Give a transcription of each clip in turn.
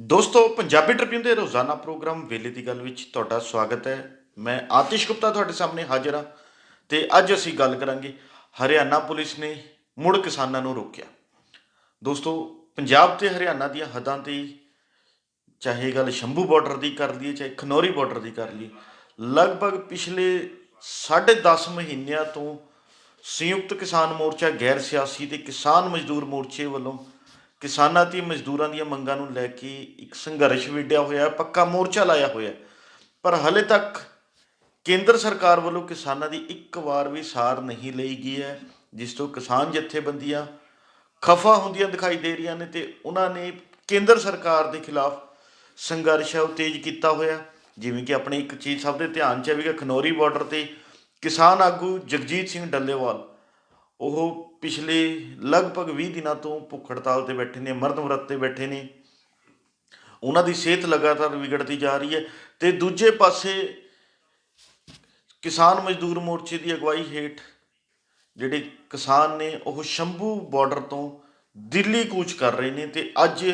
ਦੋਸਤੋ, ਪੰਜਾਬੀ ਟ੍ਰਿਬਿਊਨ ਦੇ ਰੋਜ਼ਾਨਾ ਪ੍ਰੋਗਰਾਮ ਵੇਲੇ ਦੀ ਗੱਲ ਵਿੱਚ ਤੁਹਾਡਾ ਸਵਾਗਤ ਹੈ। ਮੈਂ ਆਤਿਸ਼ ਗੁਪਤਾ ਤੁਹਾਡੇ ਸਾਹਮਣੇ ਹਾਜ਼ਰ ਹਾਂ ਤੇ ਅੱਜ ਅਸੀਂ ਗੱਲ ਕਰਾਂਗੇ ਹਰਿਆਣਾ ਪੁਲਿਸ ਨੇ ਮੁੜ ਕਿਸਾਨਾਂ ਨੂੰ ਰੋਕਿਆ। ਦੋਸਤੋ, ਪੰਜਾਬ ਤੇ ਹਰਿਆਣਾ ਦੀਆਂ ਹੱਦਾਂ ਤੇ ਚਾਹੇ ਗੱਲ ਸ਼ੰਭੂ ਬਾਰਡਰ ਦੀ ਕਰ ਲਈਏ ਚਾਹੇ ਖਨੌਰੀ ਬਾਰਡਰ ਦੀ ਕਰ ਲਈਏ, ਲਗਭਗ ਪਿਛਲੇ 10.5 ਮਹੀਨਿਆਂ ਤੋਂ ਸੰਯੁਕਤ ਕਿਸਾਨ ਮੋਰਚਾ, ਗੈਰ ਸਿਆਸੀ ਤੇ ਕਿਸਾਨ ਮਜ਼ਦੂਰ ਮੋਰਚੇ ਵੱਲੋਂ ਕਿਸਾਨਾਂ ਤੇ ਮਜ਼ਦੂਰਾਂ ਦੀਆਂ ਮੰਗਾਂ ਨੂੰ ਲੈ ਕੇ ਇੱਕ ਸੰਘਰਸ਼ ਵਿੱਢਿਆ ਹੋਇਆ ਪੱਕਾ ਮੋਰਚਾ ਲਾਇਆ ਹੋਇਆ ਪਰ ਹਲੇ ਤੱਕ ਕੇਂਦਰ ਸਰਕਾਰ ਵੱਲੋਂ ਕਿਸਾਨਾਂ ਦੀ ਇੱਕ ਵਾਰ ਵੀ ਸਾਰ ਨਹੀਂ ਲਈ ਗਈ ਹੈ, ਜਿਸ ਤੋਂ ਕਿਸਾਨ ਜਥੇਬੰਦੀਆਂ ਖਫਾ ਹੁੰਦੀਆਂ ਦਿਖਾਈ ਦੇ ਰਹੀਆਂ ਨੇ ਤੇ ਉਹਨਾਂ ਨੇ ਕੇਂਦਰ ਸਰਕਾਰ ਦੇ ਖਿਲਾਫ ਸੰਘਰਸ਼ ਹੈ, ਉਹ ਤੇਜ਼ ਕੀਤਾ ਹੋਇਆ ਜਿਵੇਂ ਕਿ ਆਪਣੇ ਇੱਕ ਚੀਜ਼ ਸਭ ਦੇ ਧਿਆਨ 'ਚ ਆਵੇਗਾ ਖਨੌਰੀ ਬਾਰਡਰ ਤੇ ਕਿਸਾਨ ਆਗੂ ਜਗਜੀਤ ਸਿੰਘ ਡੱਲੇਵਾਲ, ਉਹ ਪਿਛਲੇ ਲਗਭਗ 20 ਦਿਨਾਂ ਤੋਂ ਭੁੱਖ ਹੜਤਾਲ ਤੇ ਬੈਠੇ ਨੇ ਮਰਦ ਵਰਤ ਤੇ ਬੈਠੇ ਨੇ। ਉਹਨਾਂ ਦੀ ਸਿਹਤ ਲਗਾਤਾਰ ਵਿਗੜਦੀ ਜਾ ਰਹੀ ਹੈ ਤੇ ਦੂਜੇ ਪਾਸੇ ਕਿਸਾਨ ਮਜ਼ਦੂਰ ਮੋਰਚੇ ਦੀ ਅਗਵਾਈ ਹੇਠ ਜਿਹੜੇ ਕਿਸਾਨ ਨੇ, ਉਹ ਸ਼ੰਭੂ ਬਾਰਡਰ ਤੋਂ ਦਿੱਲੀ ਕੂਚ ਕਰ ਰਹੇ ਨੇ ਤੇ ਅੱਜ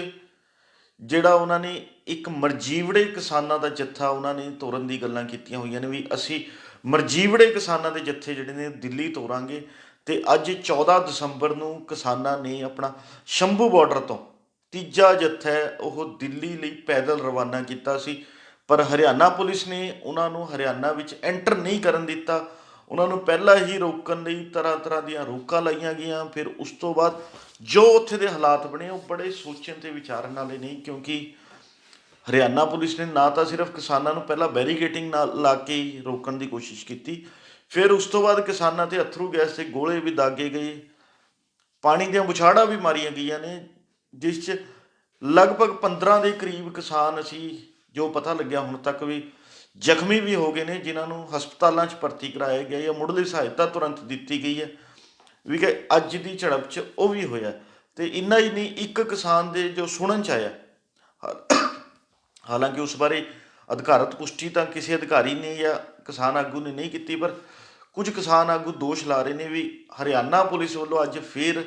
ਜਿਹੜਾ ਉਹਨਾਂ ਨੇ ਇੱਕ ਮਰਜੀਵੜੇ ਕਿਸਾਨਾਂ ਦਾ ਜੱਥਾ ਉਹਨਾਂ ਨੇ ਤੋਰਨ ਦੀ ਗੱਲਾਂ ਕੀਤੀਆਂ ਹੋਈਆਂ ਨੇ ਵੀ ਅਸੀਂ ਮਰਜੀਵੜੇ ਕਿਸਾਨਾਂ ਦੇ ਜੱਥੇ ਜਿਹੜੇ ਨੇ ਦਿੱਲੀ ਤੋਰਾਂਗੇ। ਤੇ ਅੱਜ 14 ਦਸੰਬਰ ਨੂੰ ਕਿਸਾਨਾਂ ਨੇ ਆਪਣਾ ਸ਼ੰਭੂ ਬਾਰਡਰ ਤੋਂ ਤੀਜਾ ਜੱਥਾ ਉਹ ਦਿੱਲੀ ਲਈ ਪੈਦਲ ਰਵਾਨਾ ਕੀਤਾ ਸੀ। ਪਰ ਹਰਿਆਣਾ ਪੁਲਿਸ ਨੇ ਉਹਨਾਂ ਨੂੰ ਹਰਿਆਣਾ ਵਿੱਚ ਐਂਟਰ ਨਹੀਂ ਕਰਨ ਦਿੱਤਾ। ਉਹਨਾਂ ਨੂੰ ਪਹਿਲਾਂ ਹੀ ਰੋਕਣ ਲਈ ਤਰ੍ਹਾਂ ਤਰ੍ਹਾਂ ਦੀਆਂ ਰੋਕਾਂ ਲਾਈਆਂ ਗਈਆਂ। ਫਿਰ ਉਸ ਤੋਂ ਬਾਅਦ ਜੋ ਉੱਥੇ ਦੇ ਹਾਲਾਤ ਬਣੇ, ਉਹ ਬੜੇ ਸੋਚਣ ਤੇ ਵਿਚਾਰਨ ਵਾਲੇ ਨਹੀਂ ਕਿਉਂਕਿ ਹਰਿਆਣਾ ਪੁਲਿਸ ਨੇ ਨਾ ਤਾਂ ਸਿਰਫ ਕਿਸਾਨਾਂ ਨੂੰ ਪਹਿਲਾਂ ਬੈਰੀਕੇਟਿੰਗ ਨਾਲ ਲਾ ਕੇ ਰੋਕਣ ਦੀ ਕੋਸ਼ਿਸ਼ ਕੀਤੀ ਫਿਰ ਉਸ ਤੋਂ ਬਾਅਦ ਕਿਸਾਨਾਂ ਤੇ ਅਥਰੂ ਗੈਸ ਦੇ ਗੋਲੇ ਵੀ ਦਾਗੇ ਗਏ। ਪਾਣੀ ਦੀਆਂ ਬੁਛਾੜਾਂ ਵੀ ਮਾਰੀਆਂ ਗਈਆਂ ਨੇ, ਜਿਸ 'ਚ ਲਗਭਗ 15 ਦੇ ਕਰੀਬ ਕਿਸਾਨ ਅਸੀਂ, ਜੋ ਪਤਾ ਲੱਗਿਆ ਹੁਣ ਤੱਕ ਵੀ, ਜ਼ਖਮੀ ਵੀ ਹੋ ਗਏ ਨੇ, ਜਿਨ੍ਹਾਂ ਨੂੰ ਹਸਪਤਾਲਾਂ 'ਚ ਭਰਤੀ ਕਰਾਇਆ ਗਿਆ ਜਾਂ ਮੁੱਢਲੀ ਸਹਾਇਤਾ ਤੁਰੰਤ ਦਿੱਤੀ ਗਈ ਹੈ। ਵੀ ਕਿ ਅੱਜ ਦੀ ਝੜਪ 'ਚ ਉਹ ਵੀ ਹੋਇਆ। ਤੇ ਇੰਨਾ ਹੀ ਨਹੀਂ, ਇੱਕ ਕਿਸਾਨ ਦੇ ਜੋ ਸੁਣਨ 'ਚ ਆਇਆ ਹਾਲਾਂਕਿ ਉਸ ਬਾਰੇ ਅਧਿਕਾਰਤ ਪੁਸ਼ਟੀ ਤਾਂ ਕਿਸੇ ਅਧਿਕਾਰੀ ਨੇ ਜਾਂ ਕਿਸਾਨ ਆਗੂ ਨੇ ਨਹੀਂ ਕੀਤੀ, ਪਰ ਕੁਝ ਕਿਸਾਨ ਆਗੂ ਦੋਸ਼ ਲਾ ਰਹੇ ਨੇ ਵੀ ਹਰਿਆਣਾ ਪੁਲਿਸ ਵੱਲੋਂ ਅੱਜ ਫੇਰ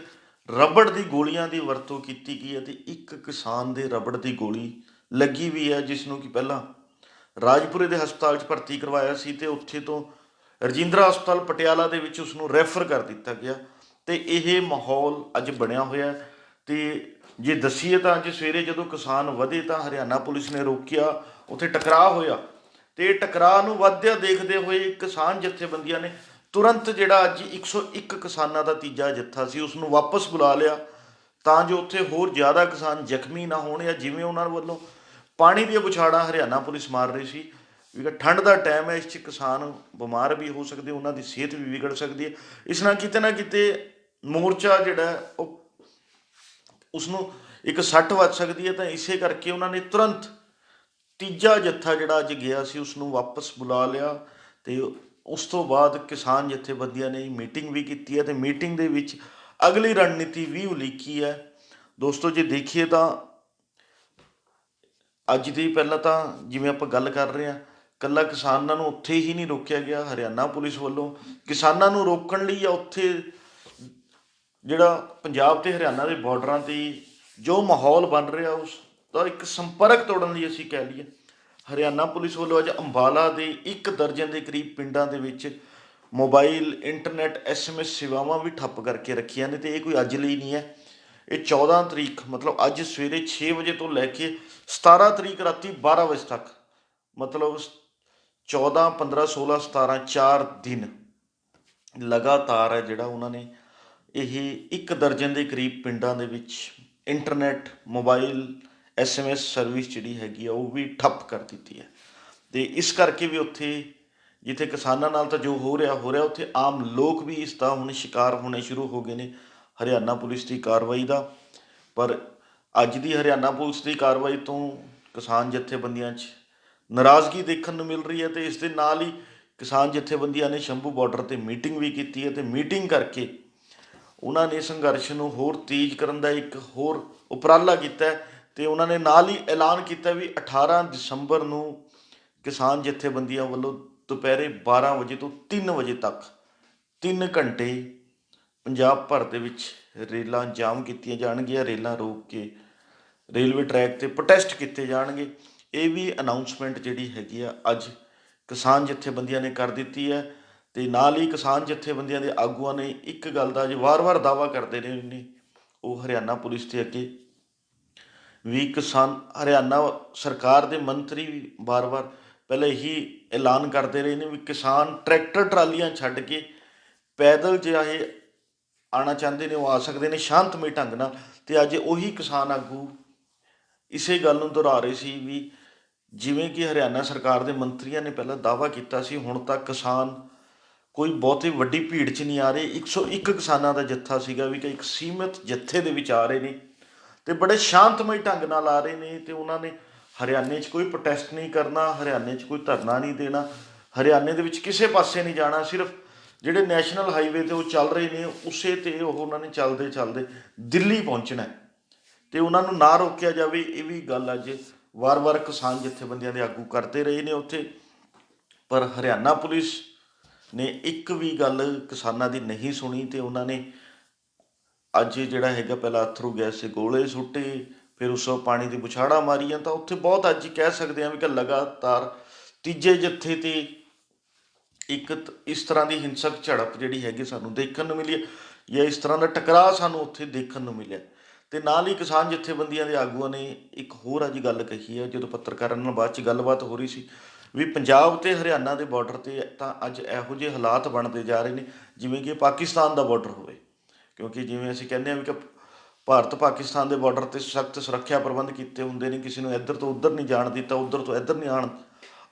ਰਬੜ ਦੀ ਗੋਲੀਆਂ ਦੀ ਵਰਤੋਂ ਕੀਤੀ ਗਈ ਹੈ ਤੇ ਇੱਕ ਕਿਸਾਨ ਦੇ ਰਬੜ ਦੀ ਗੋਲੀ ਲੱਗੀ ਵੀ ਹੈ ਜਿਸ ਨੂੰ ਕਿ ਪਹਿਲਾਂ ਰਾਜਪੁਰੇ ਦੇ ਹਸਪਤਾਲ 'ਚ ਭਰਤੀ ਕਰਵਾਇਆ ਸੀ ਤੇ ਉੱਥੇ ਤੋਂ ਰਜਿੰਦਰਾ ਹਸਪਤਾਲ ਪਟਿਆਲਾ ਦੇ ਵਿੱਚ ਉਸ ਨੂੰ ਰੈਫਰ ਕਰ ਦਿੱਤਾ ਗਿਆ ਤੇ ਇਹ ਮਾਹੌਲ ਅੱਜ ਬਣਿਆ ਹੋਇਆ ਹੈ। ਤੇ ਜੇ ਦਸੀਏ ਤਾਂ ਅੱਜ ਸਵੇਰੇ ਜਦੋਂ ਕਿਸਾਨ ਵਧੇ ਤਾਂ ਹਰਿਆਣਾ ਪੁਲਿਸ ਨੇ ਰੋਕਿਆ ਉੱਥੇ ਟਕਰਾਅ ਹੋਇਆ ਤੇ ਟਕਰਾਅ ਨੂੰ ਵਧਦਿਆਂ ਦੇਖਦੇ ਹੋਏ ਕਿਸਾਨ ਜਥੇਬੰਦੀਆਂ ਨੇ ਤੁਰੰਤ ਜਿਹੜਾ ਅੱਜ 101 ਕਿਸਾਨਾਂ ਦਾ ਤੀਜਾ ਜੱਥਾ ਸੀ ਉਸ ਨੂੰ ਵਾਪਸ ਬੁਲਾ ਲਿਆ। ਤਾਂ ਜੋ ਉੱਥੇ ਹੋਰ ਜ਼ਿਆਦਾ ਕਿਸਾਨ ਜ਼ਖਮੀ ਨਾ ਹੋਣ ਜਾਂ ਜਿਵੇਂ ਉਹਨਾਂ ਵੱਲੋਂ ਪਾਣੀ ਦੀਆਂ ਬੁਛਾੜਾਂ ਹਰਿਆਣਾ ਪੁਲਿਸ ਮਾਰ ਰਹੀ ਸੀ, ਵੀ ਠੰਡ ਦਾ ਟਾਈਮ ਹੈ, ਇਸ 'ਚ ਕਿਸਾਨ ਬਿਮਾਰ ਵੀ ਹੋ ਸਕਦੇ, ਉਹਨਾਂ ਦੀ ਸਿਹਤ ਵੀ ਵਿਗੜ ਸਕਦੀ ਹੈ। ਇਸ ਨਾਲ ਕਿਤੇ ਨਾ ਕਿਤੇ ਮੋਰਚਾ ਜਿਹੜਾ ਉਹ ਉਸ ਨੂੰ ਇੱਕ ਸੱਟ ਵੱਜ ਸਕਦੀ ਹੈ। ਤਾਂ ਇਸੇ ਕਰਕੇ ਉਹਨਾਂ ਨੇ ਤੁਰੰਤ ਤੀਜਾ ਜੱਥਾ ਜਿਹੜਾ ਅੱਜ ਗਿਆ ਸੀ ਉਸ ਨੂੰ ਵਾਪਸ ਬੁਲਾ ਲਿਆ ਤੇ ਉਸ ਤੋਂ ਬਾਅਦ ਕਿਸਾਨ ਜਥੇਬੰਦੀਆਂ ਨੇ ਮੀਟਿੰਗ ਵੀ ਕੀਤੀ ਹੈ ਤੇ ਮੀਟਿੰਗ ਦੇ ਵਿੱਚ ਅਗਲੀ ਰਣਨੀਤੀ ਵੀ ਉਲੀਕੀ ਹੈ। ਦੋਸਤੋ, ਜੇ ਦੇਖੀਏ ਤਾਂ ਅੱਜ ਦੀ ਪਹਿਲਾਂ ਤਾਂ ਜਿਵੇਂ ਆਪਾਂ ਗੱਲ ਕਰ ਰਹੇ ਹਾਂ ਕੱਲਾ ਕਿਸਾਨਾਂ ਨੂੰ ਉੱਥੇ ਹੀ ਨਹੀਂ ਰੋਕਿਆ ਗਿਆ, ਹਰਿਆਣਾ ਪੁਲਿਸ ਵੱਲੋਂ। ਕਿਸਾਨਾਂ ਨੂੰ ਰੋਕਣ ਲਈ ਜਾਂ ਉੱਥੇ ਜਿਹੜਾ ਪੰਜਾਬ ਤੇ ਹਰਿਆਣਾ ਦੇ ਬਾਰਡਰਾਂ ਤੇ ਜੋ ਮਾਹੌਲ ਬਣ ਰਿਹਾ, ਉਸ ਦਾ ਇੱਕ ਸੰਪਰਕ ਤੋੜਨ ਲਈ ਅਸੀਂ ਕਹਿ ਲਈਏ। ਹਰਿਆਣਾ ਪੁਲਿਸ ਵੱਲੋਂ ਅੱਜ ਅੰਬਾਲਾ ਦੇ ਇੱਕ ਦਰਜਨ ਦੇ ਕਰੀਬ ਪਿੰਡਾਂ ਦੇ ਵਿੱਚ ਮੋਬਾਈਲ, ਇੰਟਰਨੈਟ ਐਸਐਮਐਸ ਸੇਵਾਵਾਂ ਵੀ ਠੱਪ ਕਰਕੇ ਰੱਖੀਆਂ ਨੇ ਤੇ ਇਹ ਕੋਈ ਅੱਜ ਲਈ ਨਹੀਂ ਹੈ। ਇਹ 14 ਤਰੀਕ, ਮਤਲਬ ਅੱਜ ਸਵੇਰੇ 6 ਵਜੇ ਤੋਂ ਲੈ ਕੇ 17 ਤਰੀਕ ਰਾਤੀ 12 ਵਜੇ ਤੱਕ, ਮਤਲਬ 14 15 16 17 4 ਦਿਨ ਲਗਾਤਾਰ ਹੈ ਜਿਹੜਾ ਉਹਨਾਂ ਨੇ ਇਹ ਇੱਕ ਦਰਜਨ ਦੇ ਕਰੀਬ ਪਿੰਡਾਂ ਦੇ ਵਿੱਚ ਇੰਟਰਨੈਟ, ਮੋਬਾਈਲ ਐਸਐਮਐਸ ਸਰਵਿਸ ਜਿਹੜੀ ਹੈਗੀ ਆ, ਉਹ ਵੀ ਠੱਪ ਕਰ ਦਿੱਤੀ ਹੈ। ਤੇ ਇਸ ਕਰਕੇ ਵੀ ਉੱਥੇ ਜਿੱਥੇ ਕਿਸਾਨਾਂ ਨਾਲ ਤਾਂ ਜੋ ਹੋ ਰਿਹਾ ਹੋ ਰਿਹਾ, ਉੱਥੇ ਆਮ ਲੋਕ ਵੀ ਇਸ ਦਾ ਹੁਣ ਸ਼ਿਕਾਰ ਹੋਣੇ ਸ਼ੁਰੂ ਹੋ ਗਏ ਨੇ ਹਰਿਆਣਾ ਪੁਲਿਸ ਦੀ ਕਾਰਵਾਈ ਦਾ। ਪਰ ਅੱਜ ਦੀ ਹਰਿਆਣਾ ਪੁਲਿਸ ਦੀ ਕਾਰਵਾਈ ਤੋਂ ਕਿਸਾਨ ਜਥੇਬੰਦੀਆਂ 'ਚ ਨਾਰਾਜ਼ਗੀ ਦੇਖਣ ਨੂੰ ਮਿਲ ਰਹੀ ਹੈ ਤੇ ਇਸ ਦੇ ਨਾਲ ਹੀ ਕਿਸਾਨ ਜਥੇਬੰਦੀਆਂ ਨੇ ਸ਼ੰਭੂ ਬਾਰਡਰ ਤੇ ਮੀਟਿੰਗ ਵੀ ਕੀਤੀ ਹੈ ਤੇ ਮੀਟਿੰਗ ਕਰਕੇ ਉਹਨਾਂ ਨੇ ਸੰਘਰਸ਼ ਨੂੰ ਹੋਰ ਤੇਜ਼ ਕਰਨ ਦਾ ਇੱਕ ਹੋਰ ਉਪਰਾਲਾ ਕੀਤਾ ਤੇ ਉਹਨਾਂ ਨੇ ਨਾਲ ਹੀ ਐਲਾਨ ਕੀਤਾ ਵੀ 18 ਦਸੰਬਰ ਨੂੰ ਕਿਸਾਨ ਜਥੇਬੰਦੀਆਂ ਵੱਲੋਂ ਦੁਪਹਿਰੇ 12 ਵਜੇ ਤੋਂ 3 ਵਜੇ ਤੱਕ 3 ਘੰਟੇ ਪੰਜਾਬ ਭਰ ਦੇ ਵਿੱਚ ਰੇਲਾਂ ਜਾਮ ਕੀਤੀਆਂ ਜਾਣਗੀਆਂ, ਰੇਲਾਂ ਰੋਕ ਕੇ ਰੇਲਵੇ ਟਰੈਕ ਤੇ ਪ੍ਰੋਟੈਸਟ ਕੀਤੇ ਜਾਣਗੇ। ਇਹ ਵੀ ਅਨਾਉਂਸਮੈਂਟ ਜਿਹੜੀ ਹੈਗੀ ਆ, ਅੱਜ ਕਿਸਾਨ ਜਥੇਬੰਦੀਆਂ ਨੇ ਕਰ ਦਿੱਤੀ ਹੈ ਤੇ ਨਾਲ ਹੀ ਕਿਸਾਨ ਜਥੇਬੰਦੀਆਂ ਦੇ ਆਗੂਆਂ ਨੇ ਇੱਕ ਗੱਲ ਦਾ ਅੱਜ ਵਾਰ-ਵਾਰ ਦਾਵਾ ਕਰਦੇ ਨੇ ਨੇ, ਉਹ ਹਰਿਆਣਾ ਪੁਲਿਸ ਦੇ ਅੱਗੇ ਵੀ ਕਿਸਾਨ ਹਰਿਆਣਾ ਸਰਕਾਰ ਦੇ ਮੰਤਰੀ ਵੀ ਵਾਰ-ਵਾਰ ਪਹਿਲੇ ਹੀ ਐਲਾਨ ਕਰਦੇ ਰਹੇ ਨੇ ਵੀ ਕਿਸਾਨ ਟਰੈਕਟਰ ਟਰਾਲੀਆਂ ਛੱਡ ਕੇ ਪੈਦਲ ਚਾਹੇ ਆਣਾ ਚਾਹੁੰਦੇ ਨੇ, ਉਹ ਆ ਸਕਦੇ ਨੇ ਸ਼ਾਂਤਮਈ ਢੰਗ ਨਾਲ ਤੇ ਅੱਜ ਉਹੀ ਕਿਸਾਨ ਆਗੂ ਇਸੇ ਗੱਲ ਨੂੰ ਦੁਹਰਾ ਰਹੇ ਸੀ ਵੀ ਜਿਵੇਂ ਕਿ ਹਰਿਆਣਾ ਸਰਕਾਰ ਦੇ ਮੰਤਰੀਆਂ ਨੇ ਪਹਿਲਾਂ ਦਾਅਵਾ ਕੀਤਾ ਸੀ, ਹੁਣ ਤੱਕ ਕਿਸਾਨ ਕੋਈ ਬਹੁਤੀ ਵੱਡੀ ਭੀੜ 'ਚ ਨਹੀਂ ਆ ਰਹੇ। 101 ਕਿਸਾਨਾਂ ਦਾ ਜੱਥਾ ਸੀਗਾ ਵੀ ਕਿ ਇੱਕ ਸੀਮਿਤ ਜੱਥੇ ਦੇ ਵਿੱਚ ਆ ਰਹੇ ਨੇ। ਤੇ ਬੜੇ ਸ਼ਾਂਤਮਈ ਢੰਗ ਨਾਲ ਆ ਰਹੇ ਨੇ ਤੇ ਉਹਨਾਂ ਨੇ ਹਰਿਆਣੇ 'ਚ ਕੋਈ ਪ੍ਰੋਟੈਸਟ ਨਹੀਂ ਕਰਨਾ, ਹਰਿਆਣੇ 'ਚ ਕੋਈ ਧਰਨਾ ਨਹੀਂ ਦੇਣਾ, ਹਰਿਆਣੇ ਦੇ ਵਿੱਚ ਕਿਸੇ ਪਾਸੇ ਨਹੀਂ ਜਾਣਾ, ਸਿਰਫ ਜਿਹੜੇ ਨੈਸ਼ਨਲ ਹਾਈਵੇ ਤੇ ਉਹ ਚੱਲ ਰਹੇ ਨੇ, ਉਸੇ ਤੇ ਉਹ ਉਹਨਾਂ ਨੇ ਚੱਲਦੇ ਚੱਲਦੇ ਦਿੱਲੀ ਪਹੁੰਚਣਾ ਹੈ। ਤੇ ਉਹਨਾਂ ਨੂੰ ਨਾ ਰੋਕਿਆ ਜਾਵੇ, ਇਹ ਵੀ ਗੱਲ ਅੱਜ ਵਾਰ-ਵਾਰ ਕਿਸਾਨ ਜਥੇਬੰਦੀਆਂ ਦੇ ਆਗੂ ਕਰਦੇ ਰਹੇ ਨੇ ਉੱਥੇ। ਪਰ ਹਰਿਆਣਾ ਪੁਲਿਸ ਨੇ ਇੱਕ ਵੀ ਗੱਲ ਕਿਸਾਨਾਂ ਦੀ ਨਹੀਂ ਸੁਣੀ ਤੇ ਉਹਨਾਂ ਨੇ ਅੱਜ ਜਿਹੜਾ ਹੈਗਾ ਪਹਿਲਾਂ ਅਥਰੂ ਗੈਸ ਦੇ ਗੋਲੇ ਸੁੱਟੇ, ਫਿਰ ਉਸ ਤੋਂ ਪਾਣੀ ਦੀ ਬੁਛਾੜਾ ਮਾਰੀਆਂ, ਤਾਂ ਉੱਥੇ ਬਹੁਤ ਅੱਜ ਕਹਿ ਸਕਦੇ ਹਾਂ ਵੀ ਕਿ ਲਗਾਤਾਰ ਤੀਜੇ ਜੱਥੇ ਤੇ ਇੱਕ ਇਸ ਤਰ੍ਹਾਂ ਦੀ ਹਿੰਸਕ ਝੜਪ ਜਿਹੜੀ ਹੈਗੀ ਸਾਨੂੰ ਦੇਖਣ ਨੂੰ ਮਿਲੀ ਹੈ ਜਾਂ ਇਸ ਤਰ੍ਹਾਂ ਦਾ ਟਕਰਾਅ ਸਾਨੂੰ ਉੱਥੇ ਦੇਖਣ ਨੂੰ ਮਿਲਿਆ। ਤੇ ਨਾਲ ਹੀ ਕਿਸਾਨ ਜਥੇਬੰਦੀਆਂ ਦੇ ਆਗੂਆਂ ਨੇ ਇੱਕ ਹੋਰ ਅੱਜ ਗੱਲ ਕਹੀ ਹੈ, ਜਦੋਂ ਪੱਤਰਕਾਰਾਂ ਨਾਲ ਬਾਅਦ ਚ ਗੱਲਬਾਤ ਹੋ ਰਹੀ ਸੀ ਵੀ ਪੰਜਾਬ ਤੇ ਹਰਿਆਣਾ ਦੇ ਬਾਰਡਰ ਤੇ ਤਾਂ ਅੱਜ ਇਹੋ ਜਿਹੇ ਹਾਲਾਤ ਬਣਦੇ ਜਾ ਰਹੇ ਨੇ, ਜਿਵੇਂ ਕਿ ਪਾਕਿਸਤਾਨ ਦਾ ਬਾਰਡਰ ਹੋਵੇ। ਕਿਉਂਕਿ ਜਿਵੇਂ ਅਸੀਂ ਕਹਿੰਦੇ ਹਾਂ ਵੀ ਕਿ ਭਾਰਤ ਪਾਕਿਸਤਾਨ ਦੇ ਬਾਰਡਰ ਤੇ ਸਖਤ ਸੁਰੱਖਿਆ ਪ੍ਰਬੰਧ ਕੀਤੇ ਹੁੰਦੇ ਨੇ, ਕਿਸੇ ਨੂੰ ਇੱਧਰ ਤੋਂ ਉੱਧਰ ਨਹੀਂ ਜਾਣ ਦਿੱਤਾ, ਉੱਧਰ ਤੋਂ ਇੱਧਰ ਨਹੀਂ ਆਣ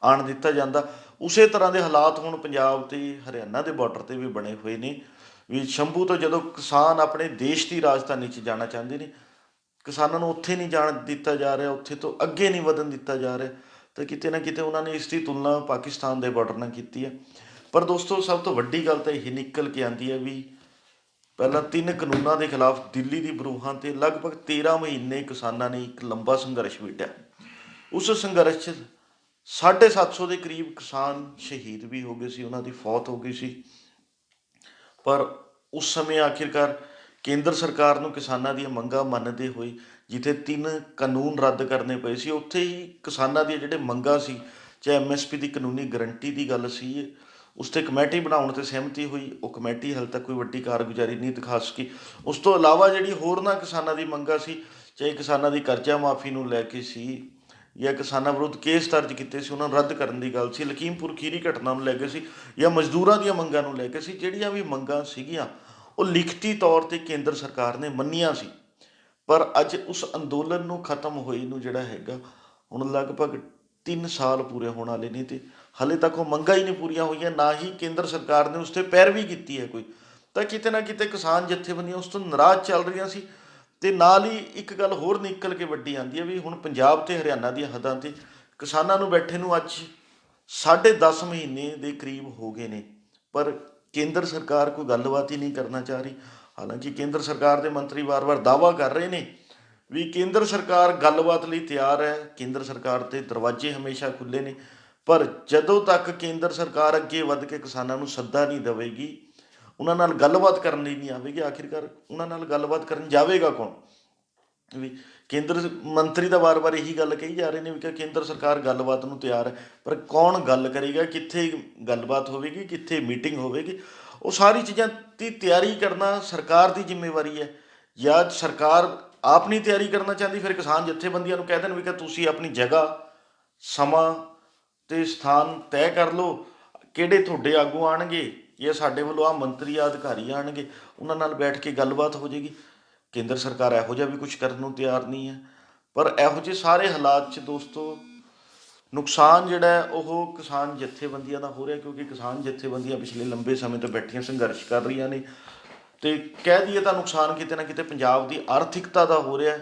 ਆਣ ਦਿੱਤਾ ਜਾਂਦਾ। ਉਸੇ ਤਰ੍ਹਾਂ ਦੇ ਹਾਲਾਤ ਹੁਣ ਪੰਜਾਬ ਤੇ ਹਰਿਆਣਾ ਦੇ ਬਾਰਡਰ ਤੇ ਵੀ ਬਣੇ ਹੋਏ ਨੇ। ਵੀ ਸ਼ੰਭੂ ਤੋਂ ਜਦੋਂ ਕਿਸਾਨ ਆਪਣੇ ਦੇਸ਼ ਦੀ ਰਾਜਧਾਨੀ 'ਚ ਜਾਣਾ ਚਾਹੁੰਦੇ ਨੇ, ਕਿਸਾਨਾਂ ਨੂੰ ਉੱਥੇ ਨਹੀਂ ਜਾਣ ਦਿੱਤਾ ਜਾ ਰਿਹਾ, ਉੱਥੇ ਤੋਂ ਅੱਗੇ ਨਹੀਂ ਵਧਣ ਦਿੱਤਾ ਜਾ ਰਿਹਾ, ਤਾਂ ਕਿਤੇ ਨਾ ਕਿਤੇ ਉਹਨਾਂ ਨੇ ਇਸ ਦੀ ਤੁਲਨਾ ਪਾਕਿਸਤਾਨ ਦੇ ਬਾਰਡਰ ਨਾਲ ਕੀਤੀ ਹੈ। ਪਰ ਦੋਸਤੋ, ਸਭ ਤੋਂ ਵੱਡੀ ਗੱਲ ਤਾਂ ਇਹ ਨਿਕਲ ਕੇ ਆਂਦੀ ਹੈ ਵੀ ਪਹਿਲਾਂ ਤਿੰਨ ਕਾਨੂੰਨਾਂ ਦੇ ਖਿਲਾਫ ਦਿੱਲੀ ਦੀ ਬਰੂਹਾਂ ਤੇ ਲਗਭਗ 13 ਮਹੀਨੇ ਕਿਸਾਨਾਂ ਨੇ ਇੱਕ ਲੰਬਾ ਸੰਘਰਸ਼ ਵਿੱਢਿਆ। ਉਸ ਸੰਘਰਸ਼ 'ਚ 750 ਦੇ ਕਰੀਬ ਕਿਸਾਨ ਸ਼ਹੀਦ ਵੀ ਹੋ ਗਏ ਸੀ, ਉਹਨਾਂ ਦੀ ਫੌਤ ਹੋ ਗਈ ਸੀ। ਪਰ ਉਸ ਸਮੇਂ ਆਖਿਰਕਾਰ ਕੇਂਦਰ ਸਰਕਾਰ ਨੂੰ ਕਿਸਾਨਾਂ ਦੀਆਂ ਮੰਗਾਂ ਮੰਨਦੇ ਹੋਏ ਜਿੱਥੇ ਤਿੰਨ ਕਾਨੂੰਨ ਰੱਦ ਕਰਨੇ ਪਏ ਸੀ, ਉੱਥੇ ਹੀ ਕਿਸਾਨਾਂ ਦੀਆਂ ਜਿਹੜੇ ਮੰਗਾਂ ਸੀ, ਚਾਹੇ ਐਮਐਸਪੀ ਦੀ ਕਾਨੂੰਨੀ ਗਰੰਟੀ ਦੀ ਗੱਲ ਸੀ ਉਸ ਤੇ ਕਮੇਟੀ ਬਣਾਉਣ ਤੇ ਸਹਿਮਤੀ ਹੋਈ, ਉਹ ਕਮੇਟੀ ਹਾਲੇ ਤੱਕ ਕੋਈ ਵੱਡੀ ਕਾਰਗੁਜ਼ਾਰੀ ਨਹੀਂ ਦਿਖਾ ਸਕੀ। ਉਸ ਤੋਂ ਇਲਾਵਾ ਜਿਹੜੀ ਹੋਰਨਾਂ ਕਿਸਾਨਾਂ ਦੀ ਮੰਗਾਂ ਸੀ, ਚਾਹੇ ਕਿਸਾਨਾਂ ਦੀ ਕਰਜ਼ਾ ਮਾਫੀ ਨੂੰ ਲੈ ਕੇ ਸੀ ਜਾਂ ਕਿਸਾਨਾਂ ਵਿਰੁੱਧ ਕੇਸ ਦਰਜ ਕੀਤੇ ਸੀ, ਉਹਨਾਂ ਨੂੰ ਰੱਦ ਕਰਨ ਦੀ ਗੱਲ ਸੀ ਲਖੀਮਪੁਰ ਖੀਰੀ ਘਟਨਾ ਨੂੰ ਲੈ ਕੇ ਸੀ ਜਾਂ ਮਜ਼ਦੂਰਾਂ ਦੀਆਂ ਮੰਗਾਂ ਨੂੰ ਲੈ ਕੇ ਸੀ, ਜਿਹੜੀਆਂ ਵੀ ਮੰਗਾਂ ਸੀਗੀਆਂ, ਉਹ ਲਿਖਤੀ ਤੌਰ ਤੇ ਕੇਂਦਰ ਸਰਕਾਰ ਨੇ ਮੰਨੀਆਂ ਸੀ। ਪਰ ਅੱਜ ਉਸ ਅੰਦੋਲਨ ਨੂੰ ਖਤਮ ਹੋਈ ਨੂੰ ਜਿਹੜਾ ਹੈਗਾ, ਹੁਣ ਲਗਭਗ 3 ਸਾਲ ਪੂਰੇ ਹੋਣ ਵਾਲੇ ਨੇ ਤੇ ਹਲੇ ਤੱਕ ਉਹ ਮੰਗਾਂ ਹੀ ਨਹੀਂ ਪੂਰੀਆਂ ਹੋਈਆਂ, ਨਾ ਹੀ ਕੇਂਦਰ ਸਰਕਾਰ ਨੇ ਉਸ ਤੇ ਪੈਰਵੀ ਕੀਤੀ ਹੈ ਕੋਈ। ਤਾਂ ਕਿਤੇ ਨਾ ਕਿਤੇ ਕਿਸਾਨ ਜਥੇਬੰਦੀਆਂ ਉਸ ਤੋਂ ਨਾਰਾਜ਼ ਚੱਲ ਰਹੀਆਂ ਸੀ ਤੇ ਨਾਲ ਹੀ ਇੱਕ ਗੱਲ ਹੋਰ ਨਿਕਲ ਕੇ ਵੱਡੀ ਆਂਦੀ ਹੈ ਵੀ ਹੁਣ ਪੰਜਾਬ ਤੇ ਹਰਿਆਣਾ ਦੀਆਂ ਹੱਦਾਂ ਤੇ ਕਿਸਾਨਾਂ ਨੂੰ ਬੈਠੇ ਨੂੰ ਅੱਜ ਸਾਢੇ 10 ਮਹੀਨੇ ਦੇ ਕਰੀਬ ਹੋ ਗਏ ਨੇ, ਪਰ ਕੇਂਦਰ ਸਰਕਾਰ ਕੋਈ ਗੱਲਬਾਤ ਹੀ ਨਹੀਂ ਕਰਨਾ ਚਾਹ ਰਹੀ। ਹਾਲਾਂਕਿ ਕੇਂਦਰ ਸਰਕਾਰ ਦੇ ਮੰਤਰੀ ਵਾਰ-ਵਾਰ ਦਾਅਵਾ ਕਰ ਰਹੇ ਨੇ ਵੀ ਕੇਂਦਰ ਸਰਕਾਰ ਗੱਲਬਾਤ ਲਈ ਤਿਆਰ ਹੈ, ਕੇਂਦਰ ਸਰਕਾਰ 'ਤੇ ਦਰਵਾਜ਼ੇ ਹਮੇਸ਼ਾ ਖੁੱਲੇ ਨੇ। ਪਰ ਜਦੋਂ ਤੱਕ ਕੇਂਦਰ ਸਰਕਾਰ ਅੱਗੇ ਵੱਧ ਕੇ ਕਿਸਾਨਾਂ ਨੂੰ ਸੱਦਾ ਨਹੀਂ ਦੇਵੇਗੀ, ਉਹਨਾਂ ਨਾਲ ਗੱਲਬਾਤ ਕਰਨ ਲਈ ਨਹੀਂ ਆਵੇਗੀ, ਆਖਿਰਕਾਰ ਉਹਨਾਂ ਨਾਲ ਗੱਲਬਾਤ ਕਰਨ ਜਾਵੇਗਾ ਕੌਣ? ਵੀ ਕੇਂਦਰ ਮੰਤਰੀ ਦਾ ਵਾਰ-ਵਾਰ ਇਹੀ ਗੱਲ ਕਹੀ ਜਾ ਰਹੇ ਨੇ ਵੀ ਕਿ ਕੇਂਦਰ ਸਰਕਾਰ ਗੱਲਬਾਤ ਨੂੰ ਤਿਆਰ ਹੈ, ਪਰ ਕੌਣ ਗੱਲ ਕਰੇਗਾ, ਕਿੱਥੇ ਗੱਲਬਾਤ ਹੋਵੇਗੀ, ਕਿੱਥੇ ਮੀਟਿੰਗ ਹੋਵੇਗੀ, ਉਹ ਸਾਰੀ ਚੀਜ਼ਾਂ ਦੀ ਤਿਆਰੀ ਕਰਨਾ ਸਰਕਾਰ ਦੀ ਜ਼ਿੰਮੇਵਾਰੀ ਹੈ। ਜਾਂ ਸਰਕਾਰ ਆਪ ਨਹੀਂ ਤਿਆਰੀ ਕਰਨਾ ਚਾਹੁੰਦੀ, ਫਿਰ ਕਿਸਾਨ ਜਥੇਬੰਦੀਆਂ ਨੂੰ ਕਹਿ ਦੇਣ ਵੀ ਕਿ ਤੁਸੀਂ ਆਪਣੀ ਜਗ੍ਹਾ, ਸਮਾਂ ਤੇ ਸਥਾਨ ਤੈਅ ਕਰ ਲਓ, ਕਿਹੜੇ ਤੁਹਾਡੇ ਆਗੂ ਆਣਗੇ, ਜਾਂ ਸਾਡੇ ਵੱਲੋਂ ਆ ਮੰਤਰੀ ਆ ਅਧਿਕਾਰੀ ਆਣਗੇ, ਉਹਨਾਂ ਨਾਲ ਬੈਠ ਕੇ ਗੱਲਬਾਤ ਹੋ ਜਾਏਗੀ। ਕੇਂਦਰ ਸਰਕਾਰ ਇਹੋ ਜਿਹਾ ਵੀ ਕੁਝ ਕਰਨ ਨੂੰ ਤਿਆਰ ਨਹੀਂ ਹੈ। ਪਰ ਇਹੋ ਜਿਹੇ ਸਾਰੇ ਹਾਲਾਤ 'ਚ ਦੋਸਤੋ, ਨੁਕਸਾਨ ਜਿਹੜਾ ਉਹ ਕਿਸਾਨ ਜਥੇਬੰਦੀਆਂ ਦਾ ਹੋ ਰਿਹਾ, ਕਿਉਂਕਿ ਕਿਸਾਨ ਜਥੇਬੰਦੀਆਂ ਪਿਛਲੇ ਲੰਬੇ ਸਮੇਂ ਤੋਂ ਬੈਠੀਆਂ ਸੰਘਰਸ਼ ਕਰ ਰਹੀਆਂ ਨੇ। ਤੇ ਕਹਿ ਦਈਏ ਤਾਂ ਨੁਕਸਾਨ ਕਿਤੇ ਨਾ ਕਿਤੇ ਪੰਜਾਬ ਦੀ ਆਰਥਿਕਤਾ ਦਾ ਹੋ ਰਿਹਾ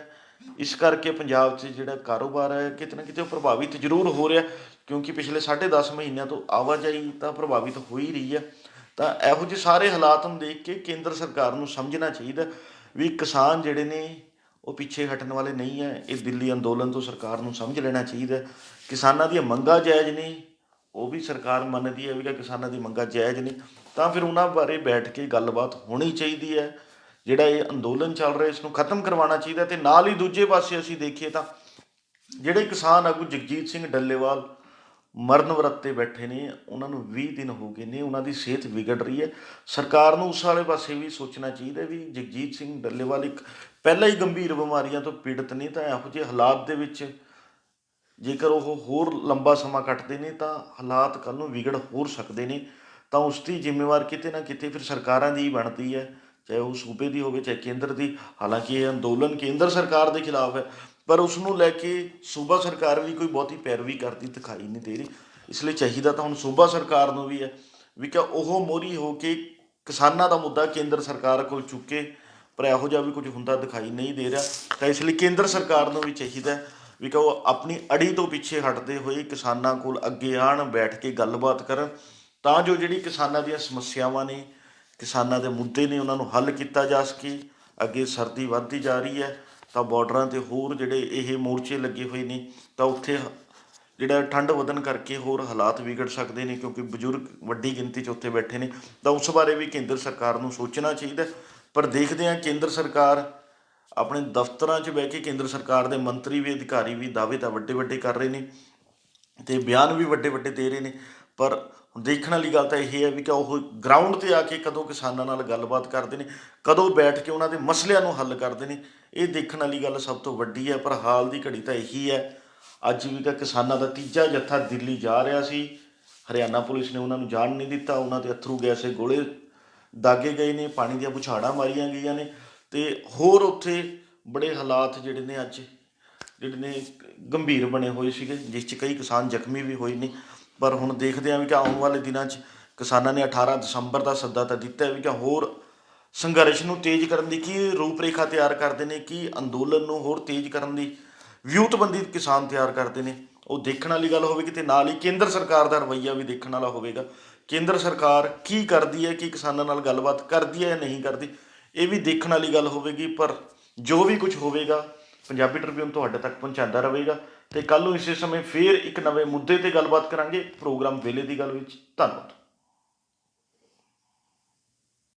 ਇਸ ਕਰਕੇ ਪੰਜਾਬ 'ਚ ਜਿਹੜਾ ਕਾਰੋਬਾਰ ਹੈ, ਕਿਤੇ ਨਾ ਕਿਤੇ ਉਹ ਪ੍ਰਭਾਵਿਤ ਜ਼ਰੂਰ ਹੋ ਰਿਹਾ। ਕਿਉਂਕਿ ਪਿਛਲੇ 10.5 ਮਹੀਨਿਆਂ ਤੋਂ ਆਵਾਜਾਈ ਤਾਂ ਪ੍ਰਭਾਵਿਤ ਹੋ ਹੀ ਰਹੀ ਹੈ ਤਾਂ ਇਹੋ ਜਿਹੇ ਸਾਰੇ ਹਾਲਾਤ ਨੂੰ ਦੇਖ ਕੇ ਕੇਂਦਰ ਸਰਕਾਰ ਨੂੰ ਸਮਝਣਾ ਚਾਹੀਦਾ ਵੀ ਕਿਸਾਨ ਜਿਹੜੇ ਨੇ, ਉਹ ਪਿੱਛੇ ਹਟਣ ਵਾਲੇ ਨਹੀਂ ਹੈ ਇਹ ਦਿੱਲੀ ਅੰਦੋਲਨ ਤੋਂ ਸਰਕਾਰ ਨੂੰ ਸਮਝ ਲੈਣਾ ਚਾਹੀਦਾ। ਕਿਸਾਨਾਂ ਦੀਆਂ ਮੰਗਾਂ ਜਾਇਜ਼ ਨੇ, ਉਹ ਵੀ ਸਰਕਾਰ ਮੰਨਦੀ ਹੈ ਵੀ ਕਿ ਕਿਸਾਨਾਂ ਦੀ ਮੰਗਾਂ ਜਾਇਜ਼ ਨੇ। ਤਾਂ ਫਿਰ ਉਹਨਾਂ ਬਾਰੇ ਬੈਠ ਕੇ ਗੱਲਬਾਤ ਹੋਣੀ ਚਾਹੀਦੀ ਹੈ। ਜਿਹੜਾ ਇਹ ਅੰਦੋਲਨ ਚੱਲ ਰਿਹਾ, ਇਸ ਨੂੰ ਖਤਮ ਕਰਵਾਉਣਾ ਚਾਹੀਦਾ ਤੇ ਨਾਲ ਹੀ ਦੂਜੇ ਪਾਸੇ ਅਸੀਂ ਦੇਖੀਏ ਤਾਂ ਜਿਹੜੇ ਕਿਸਾਨ ਆਗੂ ਜਗਜੀਤ ਸਿੰਘ ਡੱਲੇਵਾਲ ਮਰਨ ਵਰਤ ਤੇ ਬੈਠੇ ਨੇ, ਉਹਨਾਂ ਨੂੰ 20 ਦਿਨ ਹੋ ਗਏ ਨੇ, ਉਹਨਾਂ ਦੀ ਸਿਹਤ ਵਿਗੜ ਰਹੀ ਹੈ। ਸਰਕਾਰ ਨੂੰ ਉਸ ਵਾਲੇ ਪਾਸੇ ਵੀ ਸੋਚਣਾ ਚਾਹੀਦਾ ਵੀ ਜਗਜੀਤ ਸਿੰਘ ਡੱਲੇਵਾਲ ਇੱਕ ਪਹਿਲਾਂ ਹੀ ਗੰਭੀਰ ਬਿਮਾਰੀਆਂ ਤੋਂ ਪੀੜਤ ਨੇ, ਤਾਂ ਇਹੋ ਜਿਹੇ ਹਾਲਾਤ ਦੇ ਵਿੱਚ ਜੇਕਰ ਉਹ ਹੋਰ ਲੰਬਾ ਸਮਾਂ ਕੱਟਦੇ ਨੇ, ਤਾਂ ਹਾਲਾਤ ਕੱਲ ਨੂੰ ਵਿਗੜ ਹੋਰ ਸਕਦੇ ਨੇ। ਤਾਂ ਉਸ ਦੀ ਜ਼ਿੰਮੇਵਾਰ ਕਿਤੇ ਨਾ ਕਿਤੇ ਫਿਰ ਸਰਕਾਰਾਂ ਦੀ ਹੀ ਬਣਦੀ ਹੈ, ਚਾਹੇ ਉਹ ਸੂਬੇ ਦੀ ਹੋਵੇ, ਚਾਹੇ ਕੇਂਦਰ ਦੀ। ਹਾਲਾਂਕਿ ਇਹ ਅੰਦੋਲਨ ਕੇਂਦਰ ਸਰਕਾਰ ਦੇ ਖਿਲਾਫ ਹੈ। ਪਰ ਉਸ ਨੂੰ ਲੈ ਕੇ ਸੂਬਾ ਸਰਕਾਰ ਵੀ ਕੋਈ ਬਹੁਤੀ ਪੈਰਵੀ ਕਰਦੀ ਦਿਖਾਈ ਨਹੀਂ ਦੇ ਰਹੀ। ਇਸ ਲਈ ਚਾਹੀਦਾ ਤਾਂ ਹੁਣ ਸੂਬਾ ਸਰਕਾਰ ਨੂੰ ਵੀ ਹੈ ਵੀ ਕਿ ਉਹ ਮੋਰੀ ਹੋ ਕੇ ਕਿਸਾਨਾਂ ਦਾ ਮੁੱਦਾ ਕੇਂਦਰ ਸਰਕਾਰ ਕੋਲ ਚੁੱਕੇ, ਪਰ ਇਹੋ ਜਿਹਾ ਵੀ ਕੁਝ ਹੁੰਦਾ ਦਿਖਾਈ ਨਹੀਂ ਦੇ ਰਿਹਾ। ਤਾਂ ਇਸ ਲਈ ਕੇਂਦਰ ਸਰਕਾਰ ਨੂੰ ਵੀ ਚਾਹੀਦਾ ਵੀ ਕਿ ਉਹ ਆਪਣੀ ਅੜੀ ਤੋਂ ਪਿੱਛੇ ਹਟਦੇ ਹੋਏ ਕਿਸਾਨਾਂ ਕੋਲ ਅੱਗੇ ਆਣ, ਬੈਠ ਕੇ ਗੱਲਬਾਤ ਕਰਨ। ਤਾਂ ਜੋ ਜਿਹੜੀ ਕਿਸਾਨਾਂ ਦੀਆਂ ਸਮੱਸਿਆਵਾਂ ਨੇ, ਕਿਸਾਨਾਂ ਦੇ ਮੁੱਦੇ ਨੇ, ਉਹਨਾਂ ਨੂੰ ਹੱਲ ਕੀਤਾ ਜਾ ਸਕੇ। ਅੱਗੇ ਸਰਦੀ ਵੱਧਦੀ ਜਾ ਰਹੀ ਹੈ। ਤਾਂ ਬਾਰਡਰਾਂ ਤੇ ਹੋਰ ਜਿਹੜੇ ਇਹ ਮੋਰਚੇ ਲੱਗੇ ਹੋਏ ਨੇ, ਤਾਂ ਉੱਥੇ ਜਿਹੜਾ ਠੰਡ ਵਧਣ ਕਰਕੇ ਹੋਰ ਹਾਲਾਤ ਵਿਗੜ ਸਕਦੇ ਨੇ, ਕਿਉਂਕਿ ਬਜ਼ੁਰਗ ਵੱਡੀ ਗਿਣਤੀ 'ਚ ਉੱਥੇ ਬੈਠੇ ਨੇ, ਤਾਂ ਉਸ ਬਾਰੇ ਵੀ ਕੇਂਦਰ ਸਰਕਾਰ ਨੂੰ ਸੋਚਣਾ ਚਾਹੀਦਾ ਪਰ ਦੇਖਦੇ ਹਾਂ ਕੇਂਦਰ ਸਰਕਾਰ ਆਪਣੇ ਦਫ਼ਤਰਾਂ 'ਚ ਬਹਿ ਕੇ ਕੇਂਦਰ ਸਰਕਾਰ ਦੇ ਮੰਤਰੀ ਵੀ, ਅਧਿਕਾਰੀ ਵੀ ਦਾਅਵੇ ਤਾਂ ਵੱਡੇ ਵੱਡੇ ਕਰ ਰਹੇ ਨੇ ਤੇ ਬਿਆਨ ਵੀ ਵੱਡੇ ਵੱਡੇ ਦੇ ਰਹੇ ਨੇ, ਪਰ ਦੇਖਣ ਵਾਲੀ ਗੱਲ ਤਾਂ ਇਹ ਹੈ ਵੀ ਕਿ ਉਹ ਗਰਾਊਂਡ ਤੇ ਆ ਕੇ ਕਦੋਂ ਕਿਸਾਨਾਂ ਨਾਲ ਗੱਲਬਾਤ ਕਰਦੇ ਨੇ, ਕਦੋਂ ਬੈਠ ਕੇ ਉਹਨਾਂ ਦੇ ਮਸਲਿਆਂ ਨੂੰ ਹੱਲ ਕਰਦੇ ਨੇ, ਇਹ ਦੇਖਣ ਵਾਲੀ ਗੱਲ ਸਭ ਤੋਂ ਵੱਡੀ ਹੈ, ਪਰ ਹਾਲ ਦੀ ਘੜੀ ਤਾਂ ਇਹੀ ਹੈ। ਅੱਜ ਵੀ ਤਾਂ ਕਿਸਾਨਾਂ ਦਾ ਤੀਜਾ ਜੱਥਾ ਦਿੱਲੀ ਜਾ ਰਿਹਾ ਸੀ, ਹਰਿਆਣਾ ਪੁਲਿਸ ਨੇ ਉਹਨਾਂ ਨੂੰ ਜਾਣ ਨਹੀਂ ਦਿੱਤਾ, ਉਹਨਾਂ ਦੇ ਅਥਰੂ ਗੈਸੇ ਗੋਲੇ ਦਾਗੇ ਗਏ ਨੇ, ਪਾਣੀ ਦੀਆਂ ਬੁਛਾੜਾਂ ਮਾਰੀਆਂ ਗਈਆਂ ਨੇ ਤੇ ਹੋਰ ਉੱਥੇ ਬੜੇ ਹਾਲਾਤ ਜਿਹੜੇ ਨੇ ਅੱਜ, ਜਿਹੜੇ ਨੇ ਗੰਭੀਰ ਬਣੇ ਹੋਏ ਸੀਗੇ, ਜਿਸ 'ਚ ਕਈ ਕਿਸਾਨ ਜ਼ਖਮੀ ਵੀ ਹੋਏ ਨੇ। ਪਰ ਹੁਣ ਦੇਖਦੇ ਹਾਂ ਵੀ ਕਿ ਆਉਣ ਵਾਲੇ ਦਿਨਾਂ 'ਚ ਕਿਸਾਨਾਂ ਨੇ 18 ਦਸੰਬਰ ਦਾ ਸੱਦਾ ਤਾਂ ਦਿੱਤਾ ਹੈ ਵੀ ਕਿ ਹੋਰ ਸੰਘਰਸ਼ ਨੂੰ ਤੇਜ਼ ਕਰਨ ਦੀ ਕੀ ਰੂਪਰੇਖਾ ਤਿਆਰ ਕਰਦੇ ਨੇ, ਕੀ ਅੰਦੋਲਨ ਨੂੰ ਹੋਰ ਤੇਜ਼ ਕਰਨ ਦੀ ਵਿਊਤਬੰਦੀ ਕਿਸਾਨ ਤਿਆਰ ਕਰਦੇ ਨੇ। ਉਹ ਦੇਖਣ ਵਾਲੀ ਗੱਲ ਹੋਵੇਗੀ ਤੇ ਨਾਲ ਹੀ ਕੇਂਦਰ ਸਰਕਾਰ ਦਾ ਰਵੱਈਆ ਵੀ ਦੇਖਣ ਵਾਲਾ ਹੋਵੇਗਾ। ਕੇਂਦਰ ਸਰਕਾਰ ਕੀ ਕਰਦੀ ਹੈ, ਕੀ ਕਿਸਾਨਾਂ ਨਾਲ ਗੱਲਬਾਤ ਕਰਦੀ ਹੈ ਜਾਂ ਨਹੀਂ ਕਰਦੀ, ਇਹ ਵੀ ਦੇਖਣ ਵਾਲੀ ਗੱਲ ਹੋਵੇਗੀ। ਪਰ ਜੋ ਵੀ ਕੁਝ ਹੋਵੇਗਾ, ਪੰਜਾਬੀ ਟ੍ਰਿਬਿਊਨ ਤੁਹਾਡੇ ਤੱਕ ਪਹੁੰਚਾਉਂਦਾ ਰਹੇਗਾ। ਤੇ ਕੱਲ ਨੂੰ ਇਸੇ ਸਮੇਂ ਫੇਰ ਇੱਕ ਨਵੇਂ ਮੁੱਦੇ ਤੇ ਗੱਲਬਾਤ ਕਰਾਂਗੇ ਪ੍ਰੋਗਰਾਮ ਵੇਲੇ ਦੀ ਗੱਲ ਵਿੱਚ। ਧੰਨਵਾਦ।